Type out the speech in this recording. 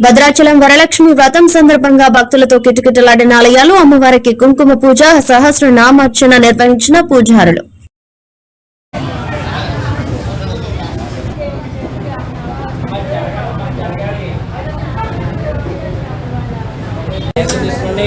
భద్రాచలం వరలక్ష్మి వ్రతం సందర్భంగా భక్తులతో కిటకిటలాడిన ఆలయాలు అమ్మవారికి కుంకుమ పూజ సహస్ర నామార్చన నిర్వహించిన పూజారులు. తీసుకోండి.